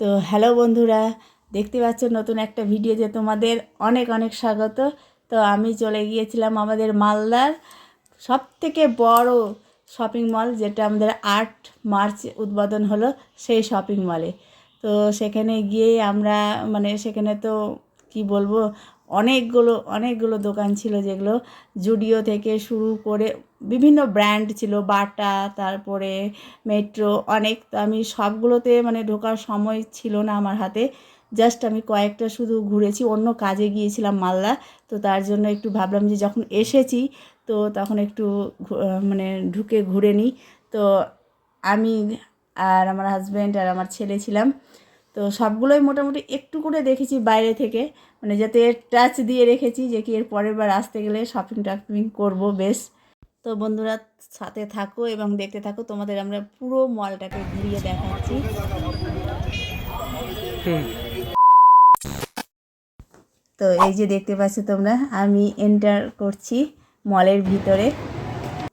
তো হ্যালো বন্ধুরা, দেখতে পাচ্ছ নতুন একটা ভিডিও যে তোমাদের অনেক অনেক স্বাগত। তো আমি চলে গিয়েছিলাম আমাদের মালদার সব থেকে বড় শপিং মল, যেটা আমাদের আট মার্চ উদ্বোধন হলো সেই শপিং মলে। তো সেখানে গিয়ে আমরা মানে সেখানে তো কি বলব অনেকগুলো অনেকগুলো দোকান ছিল যেগুলো জুডিও থেকে শুরু করে বিভিন্ন ব্র্যান্ড ছিল, বাটা, তারপরে মেট্রো, অনেক তো আমি সবগুলোতে মানে ঢোকার সময় ছিল না আমার হাতে। জাস্ট আমি কয়েকটা শুধু ঘুরেছি, অন্য কাজে গিয়েছিলাম মালদা, তো তার জন্য একটু ভাবলাম যে যখন এসেছি, তো তখন একটু মানে ঢুকে ঘুরে নিই। তো আমি আর আমার হাজব্যান্ড আর আমার ছেলে ছিলাম। তো সবগুলোই মোটামুটি একটু করে দেখেছি বাইরে থেকে। মানে যাতে টাচ দিয়ে রেখেছি যে কি এর পরের বার আসতে গেলে শপিং টপিং করব বেশ। তো বন্ধুরা সাথে থাকো এবং দেখতে থাকো তোমাদের আমরা পুরো মলটাকে ঘুরিয়ে দেখাচ্ছি। তো এই যে দেখতে পাচ্ছ তোমরা আমি এন্টার করছি মলের ভিতরে।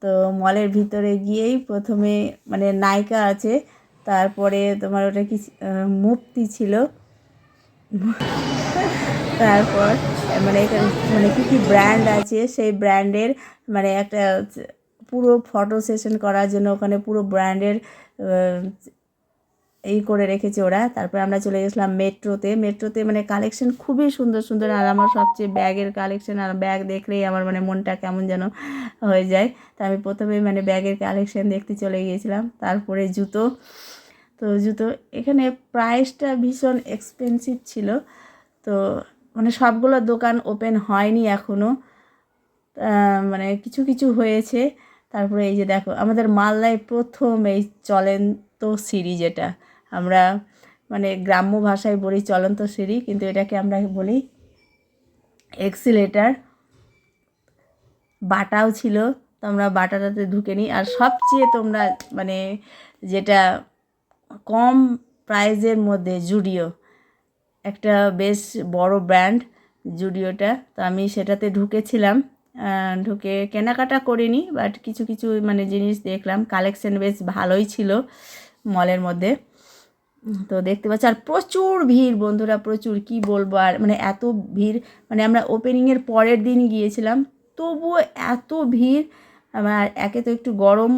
তো মলের ভিতরে গিয়েই প্রথমে মানে নায়িকা আছে তারপরে তোমার ওটা কি মুক্তি ছিল। তারপর মানে মানে কী কী ব্র্যান্ড আছে, সেই ব্র্যান্ডের মানে একটা পুরো ফটো সেশন করার জন্য ওখানে পুরো ব্র্যান্ডের এই করে রেখেছে ওরা। তারপর আমরা চলে গেছিলাম মেট্রোতে। মেট্রোতে মানে কালেকশন খুবই সুন্দর সুন্দর। আর আমার সবচেয়ে ব্যাগের কালেকশন আর ব্যাগ দেখলেই আমার মানে মনটা কেমন যেন হয়ে যায়। তা আমি প্রথমে মানে ব্যাগের কালেকশন দেখতে চলে গিয়েছিলাম। তারপরে জুতো। তো জুতো, এখানে প্রাইসটা ভীষণ এক্সপেন্সিভ ছিল। তো মানে সবগুলো দোকান ওপেন হয়নি এখনও মানে কিছু কিছু হয়েছে। তারপরে এই যে দেখো, আমাদের মালদায় প্রথম এই চলেন তো সিঁড়ি যেটা। আমরা মানে গ্রাম্য ভাষায় বলি চলন্ত সিঁড়ি, কিন্তু এটাকে আমরা বলি এক্সিলেটার। বাটাও ছিল তো আমরা বাটাটাতে ঢুকে নিই আর সবচেয়ে তোমরা মানে যেটা কম প্রাইজের মধ্যে জুডিও, একটা বেশ বড় ব্র্যান্ড জুডিওটা। তো আমি সেটাতে ঢুকেছিলাম ঢুকে কেনাকাটা করিনি, বাট কিছু কিছু মানে জিনিস দেখলাম। কালেকশন বেশ ভালোই ছিল মলের মধ্যে। তো দেখতে পাচ্ছি, আর প্রচুর ভিড় বন্ধুরা, প্রচুর, কি বলব, আর মানে এত ভিড় মানে আমরা ওপেনিংয়ের পরের দিন গিয়েছিলাম, তবুও এত ভিড় আমার একে তো একটু গরম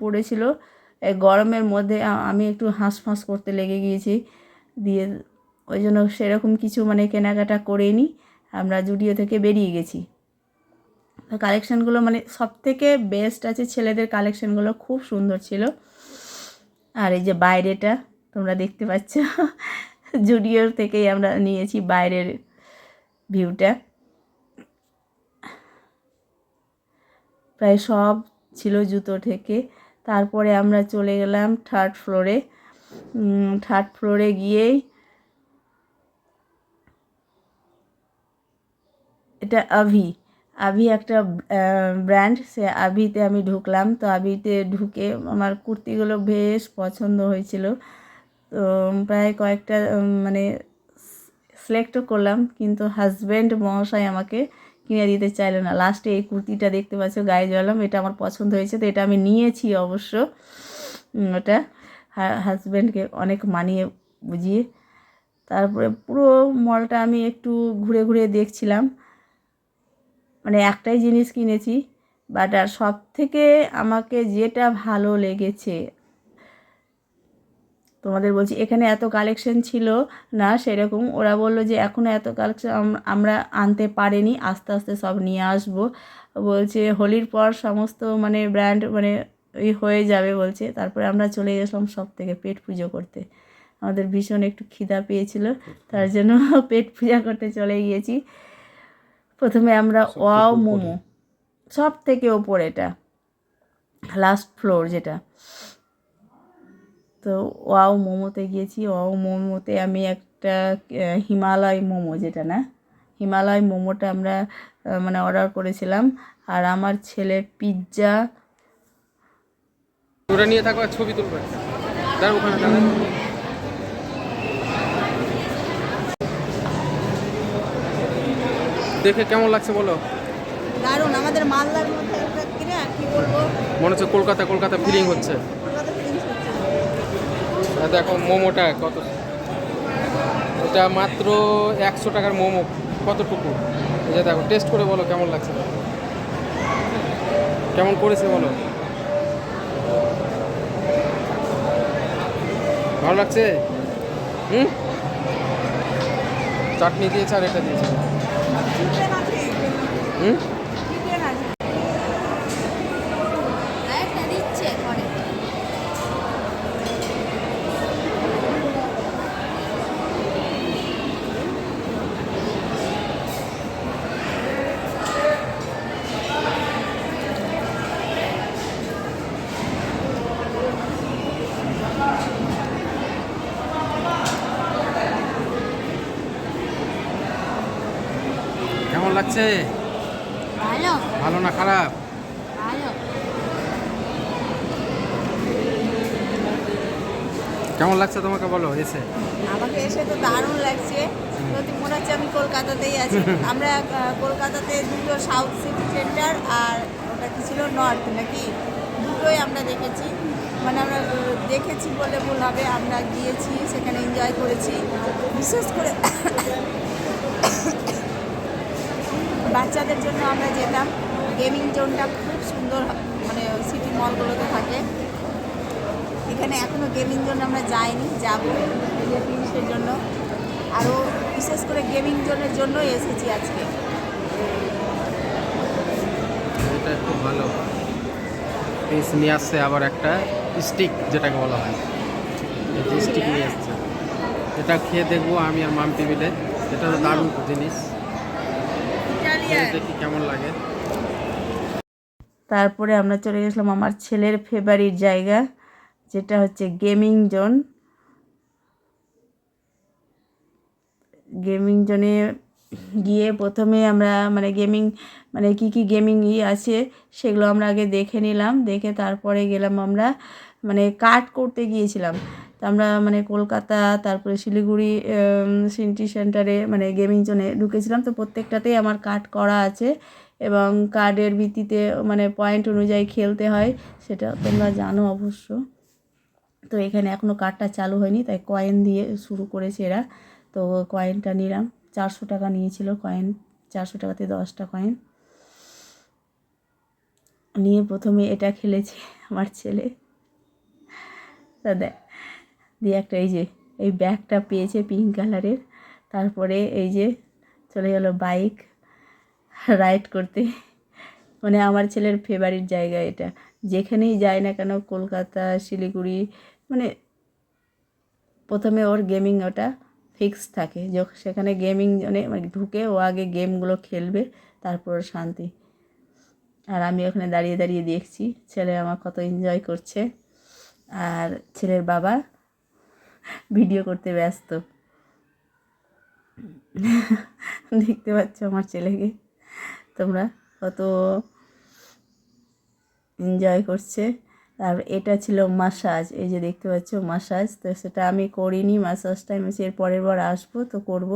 পড়েছিল গরমের মধ্যে আমি একটু হাঁসফাঁস করতে লেগে গিয়েছি, দিয়ে ওই জন্য সেরকম কিছু মানে কেনাকাটা করিনি, আমরা জুডিও থেকে বেরিয়ে গেছি। তো কালেকশানগুলো মানে সব থেকে বেস্ট আছে ছেলেদের কালেকশানগুলো খুব সুন্দর ছিল, আর এই যে বাইরেটা তোমরা দেখতে পাচ্ছ। জুডিওর থেকেই আমরা নিয়েছি বাইরের ভিউটা। প্রায় সব ছিল জুতো থেকে। তারপরে আমরা চলে গেলাম থার্ড ফ্লোরে। থার্ড ফ্লোরে গিয়েই এটা আভি। আভি একটা ব্র্যান্ড। সে আভিতে আমি ঢুকলাম। তো আভিতে ঢুকে আমার কুর্তিগুলো বেশ পছন্দ হয়েছিল। তো প্রায় কয়েকটা মানে সিলেক্টও করলাম, কিন্তু হাজব্যান্ড মহাশয় আমাকে কিনে দিতে চাইলো না। লাস্টে এই কুর্তিটা দেখতে পাচ্ছ, গায়ে জড়ালাম এটা আমার পছন্দ হয়েছে, তো এটা আমি নিয়েছি অবশ্য। ওটা হাজব্যান্ডকে অনেক মানিয়ে বুঝিয়ে। তারপরে পুরো মলটা আমি একটু ঘুরে ঘুরে দেখছিলাম। মানে একটাই জিনিস কিনেছি বাট আর সব থেকে আমাকে যেটা ভালো লেগেছে তোমাদের বলছি এখানে এত কালেকশন ছিল না? সেরকম ওরা বলল যে এখনও এত কালেকশন আমরা আনতে পারিনি আস্তে আস্তে সব নিয়ে আসব। বলছে হোলির পর সমস্ত মানে ব্র্যান্ড মানে ওই হয়ে যাবে বলছে। তারপরে আমরা চলে গেছিলাম সব থেকে পেট পুজো করতে। আমাদের ভীষণ একটু খিদা পেয়েছিল তার জন্য পেট পূজা করতে চলে গিয়েছি। প্রথমে আমরা ওয়াও মোমো সব থেকে ওপর এটা লাস্ট ফ্লোর যেটা। তো ওয়াও মোমোতে গিয়েছি। ওয়াও মোমোতে আমি একটা হিমালয় মোমো যেটা না? হিমালয় মোমোটা আমরা মানে অর্ডার করেছিলাম। আর আমার ছেলে পিৎজা ওটা নিয়ে থাকো আর ছবি তুলবে। ওখানে দেখে কেমন লাগছে বলো? দারুণ আমাদের মালদার মধ্যে একটা কিনে কি বলব? মনে হচ্ছে কলকাতা কলকাতা ফিলিং হচ্ছে কলকাতা feelings হচ্ছে। আর দেখো মোমোটা কত? এটা মাত্র একশো টাকার মোমো, কতটুকু? যে দেখো টেস্ট করে বলো কেমন লাগছে। কেমন করেছে বলো? ভালো লাগছে? হুম? চাটনি দিয়েছে আর এটা দিয়েছে। হুম আরেকটা দিচ্ছে ঘরে কেমন লাগছে ভালো। ভালো না খারাপ? ভালো। কেমন লাগছে তোমাকে বলো এসে? আমাকে এসে তো দারুণ লাগছে। সত্যি মনে হচ্ছে আমি কলকাতাতেই আছি। আমরা কলকাতাতে দুটো সাউথ সিটি সেন্টার আর ওটা কি ছিল নর্থ নাকি? দুটোই আমরা দেখেছি। মানে আমরা দেখেছি বলে ভুল হবে। আমরা গিয়েছি সেখানে এনজয় করেছি। বিশেষ করে বাচ্চাদের জন্য আমরা যেতাম। গেমিং জোনটা খুব সুন্দর মানে সিটি মলগুলোতে থাকে। এখানে এখনও গেমিং জোন আমরা যাইনি যাব জিনিসের জন্য। আরও বিশেষ করে গেমিং জোনের জন্যই এসেছি আজকে। এটা খুব ভালো। পিস নিয়ে আসছে আবার একটা স্টিক যেটাকে বলা হয়। স্টিক নিয়ে আসছে এটা খেয়ে দেখব আমি আর মাম টিভিতে। এটা দারুণ জিনিস। দেখি কেমন লাগে? তারপরে আমরা চলে গেছিলাম আমার ছেলের ফেভারিট জায়গা যেটা হচ্ছে গেমিং জোন গেমিং জোনে গিয়ে প্রথমে আমরা মানে গেমিং মানে কি কি গেমিং ই আছে সেগুলো আমরা আগে দেখে নিলাম দেখে তারপরে গেলাম আমরা মানে কাট করতে গিয়েছিলাম। আমরা মানে কলকাতা, তারপরে শিলিগুড়ি সিনটি সেন্টারে মানে গেমিং জোনে ঢুকেছিলাম। তো প্রত্যেকটাতেই আমার কার্ড করা আছে এবং কার্ডের ভিত্তিতে মানে পয়েন্ট অনুযায়ী খেলতে হয়, সেটা তোমরা জানো অবশ্য। তো এখানে এখনও কার্ডটা চালু হয়নি, তাই কয়েন দিয়ে শুরু করেছে এরা। তো কয়েনটা নিলাম। চারশো টাকা নিয়েছিল কয়েন চারশো টাকাতে দশটা কয়েন নিয়ে প্রথমে এটা খেলেছে আমার ছেলে। তা দেখ দিয়ে একটা এই যে, এই ব্যাগটা পেয়েছে পিঙ্ক কালারের তারপরে এই যে চলে গেল বাইক রাইড করতে। মানে আমার ছেলের ফেভারিট জায়গা এটা। যেখানেই যায় না কেন কলকাতা, শিলিগুড়ি মানে প্রথমে ওর গেমিং ওটা ফিক্স থাকে। সেখানে গেমিং জোনে মানে ঢুকে ও আগে গেমগুলো খেলবে, তারপর শান্তি। আর আমি ওখানে দাঁড়িয়ে দাঁড়িয়ে দেখছি, ছেলে আমার কত এনজয় করছে। আর ছেলের বাবা ভিডিও করতে ব্যস্ত। দেখতে পাচ্ছ আমার ছেলেকে। তোমরা কত এনজয় করছে। আর এটা ছিল মাসাজ এই যে দেখতে পাচ্ছ মাসাজ তো সেটা আমি করিনি মাসাজটা আমি এর পরের বার আসব তো করব।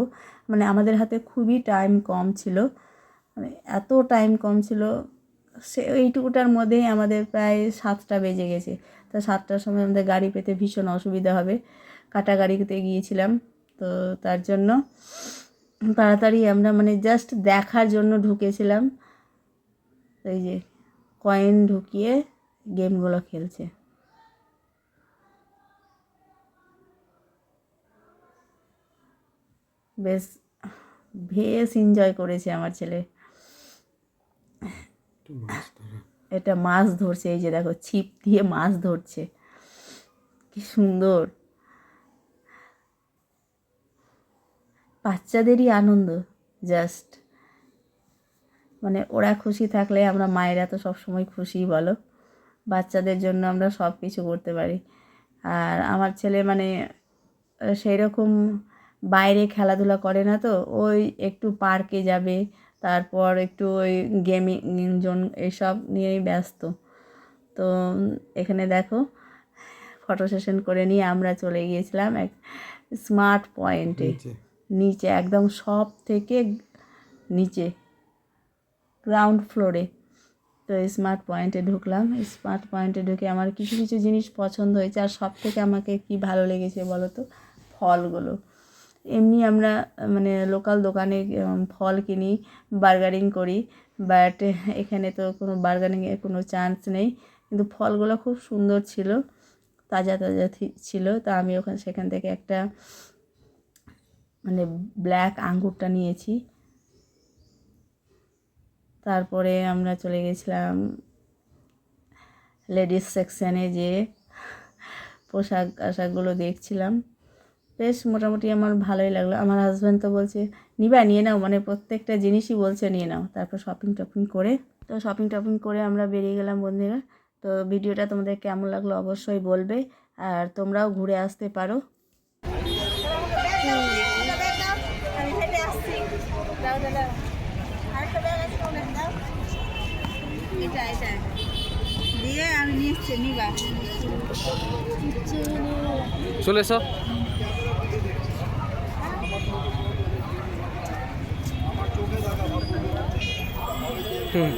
মানে আমাদের হাতে খুবই টাইম কম ছিল। মানে এত টাইম কম ছিল, সে এইটুকুটার মধ্যেই আমাদের প্রায় সাতটা বেজে গেছে। তো সাতটার সময় আমাদের গাড়ি পেতে ভীষণ অসুবিধা হবে। কাটা গাড়িতে গিয়েছিলাম। তো তার জন্য তাড়াতাড়ি আমরা মানে জাস্ট দেখার জন্য ঢুকেছিলাম। এই যে কয়েন ঢুকিয়ে গেমগুলো খেলছে। বেশ বেশ এনজয় করেছে আমার ছেলে। এটা মাছ ধরছে এই যে দেখো ছিপ দিয়ে মাছ ধরছে। কি সুন্দর। বাচ্চাদেরই আনন্দ জাস্ট মানে ওরা খুশি থাকলে আমরা মায়েরা তো সবসময় খুশি বলো। বাচ্চাদের জন্য আমরা সব কিছু করতে পারি। আর আমার ছেলে মানে সেই রকম বাইরে খেলাধুলা করে না তো, ওই একটু পার্কে যাবে, তারপর একটু ওই গেমিং জোন এসব নিয়েই ব্যস্ত। তো এখানে দেখো ফটো সেশন করে নিয়ে আমরা চলে গিয়েছিলাম এক স্মার্ট পয়েন্টে নিচে, একদম সব থেকে নিচে গ্রাউন্ড ফ্লোরে তো স্মার্ট পয়েন্টে ঢুকলাম। স্মার্ট পয়েন্টে ঢুকে আমার কিছু কিছু জিনিস পছন্দ হয়েছে। আর সব থেকে আমাকে কি ভালো লেগেছে বলো তো? ফলগুলো। এমনি আমরা মানে লোকাল দোকানে ফল কিনি বার্গারিং করি। বাট এখানে তো কোনো বার্গারিংয়ের কোনো চান্স নেই। কিন্তু ফলগুলো খুব সুন্দর ছিল, তাজা তাজা ছিল। তা আমি ওখানে, সেখান থেকে একটা মানে ব্ল্যাক আঙ্গুরটা নিয়েছি। তারপরে আমরা চলে গেছিলাম লেডিস সেকশানে যে পোশাক আশাকগুলো দেখছিলাম। বেশ মোটামুটি আমার ভালোই লাগল। আমার হাজব্যান্ড তো বলছে, নিবা, নিয়ে নাও। মানে প্রত্যেকটা জিনিসই বলছে, নিয়ে নাও। তারপর শপিং টপিং করে, তো শপিং টপিং করে আমরা বেরিয়ে গেলাম বন্ধুরা। তো ভিডিওটা তোমাদের কেমন লাগল অবশ্যই বলবে, আর তোমরাও ঘুরে আসতে পারো। এটা এটা দিয়ে আমি নিয়ে এসছি নিবা। চলে এসো। হুম।